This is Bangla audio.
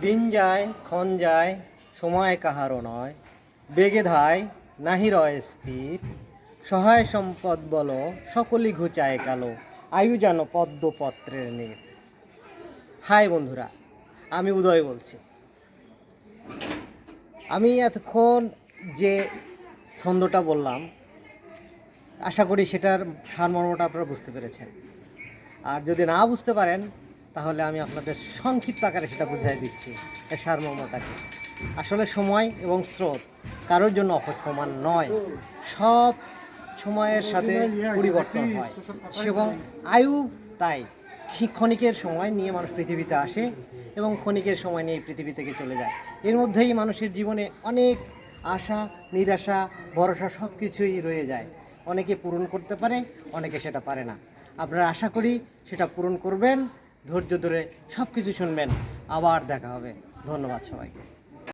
দিন যায়, ক্ষণ যায়, সময় কাহারও নয়। বেগে ধায়, নাহি রয় স্থির। সহায় সম্পদ বল, সকলই ঘুচায় কালো। আয়ু যেন পদ্মপত্রের নীর। হাই বন্ধুরা, আমি উদয় বলছি। আমি এতক্ষণ যে ছন্দটা বললাম, আশা করি সেটার সারমর্মটা আপনারা বুঝতে পেরেছেন। আর যদি না বুঝতে পারেন তাহলে আমি আপনাদের সংক্ষিপ্ত আকারে সেটা বুঝিয়ে দিচ্ছি এর সারমর্মটাকে। আসলে সময় এবং স্রোত কারোর জন্য অপেক্ষমান নয়। সব সময়ের সাথে পরিবর্তন হয়। এবং আয়ু তাই। ক্ষণিকের সময় নিয়ে মানুষ পৃথিবীতে আসে এবং ক্ষণিকের সময় নিয়ে পৃথিবী থেকে চলে যায়। এর মধ্যেই মানুষের জীবনে অনেক আশা, নিরাশা, ভরসা সব কিছুই রয়ে যায়। অনেকে পূরণ করতে পারে, অনেকে সেটা পারে না। আপনারা আশা করি সেটা পূরণ করবেন। ধৈর্য ধরে সব কিছু শুনবেন। আবার দেখা হবে। ধন্যবাদ সবাইকে।